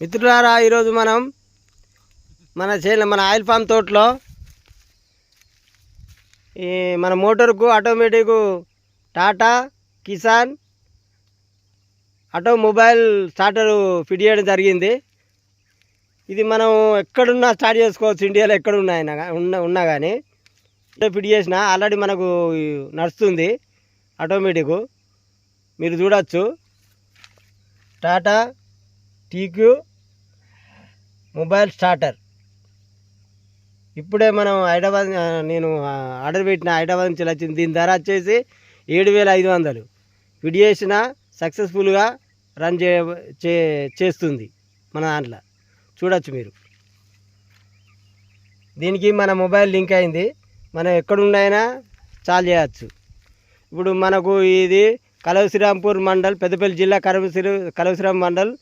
మిత్రులారా ఈరోజు మనం మన చేల మన ఆయిల్ ఫామ్ తోటలో ఈ మన మోటార్కు automatic Tata Kisan automobile starter fit చేయడం జరిగింది. ఇది మనం ఎక్కడున్నా స్టార్ట్ చేసుకోవచ్చు ఇండియాలో ఎక్కడ ఉన్నాయినా ఉన్న ఉన్నా కానీ ఫిట్ చేసిన ఆల్రెడీ మనకు నడుస్తుంది ఆటోమేటిక్. మీరు చూడవచ్చు టాటా టీక్యూ మొబైల్ స్టార్టర్. ఇప్పుడే మనం హైదరాబాద్ నేను ఆర్డర్ పెట్టిన హైదరాబాద్ నుంచి వచ్చింది దీని ధర వచ్చేసి ఏడు వేల ఐదు వందలు. ఫిట్ చేసిన సక్సెస్ఫుల్గా రన్ చే చే- చేస్తుంది మన దాంట్లో. చూడొచ్చు మీరు. దీనికి మన మొబైల్ లింక్ అయింది. మనం ఎక్కడున్నాయినా చాలు చేయవచ్చు ఇప్పుడు మనకు ఇది కలవశ్రీరాంపూర్ మండల్ పెద్దపల్లి జిల్లా కలవశ్రీ కలవశ్రీరామ్ మండల్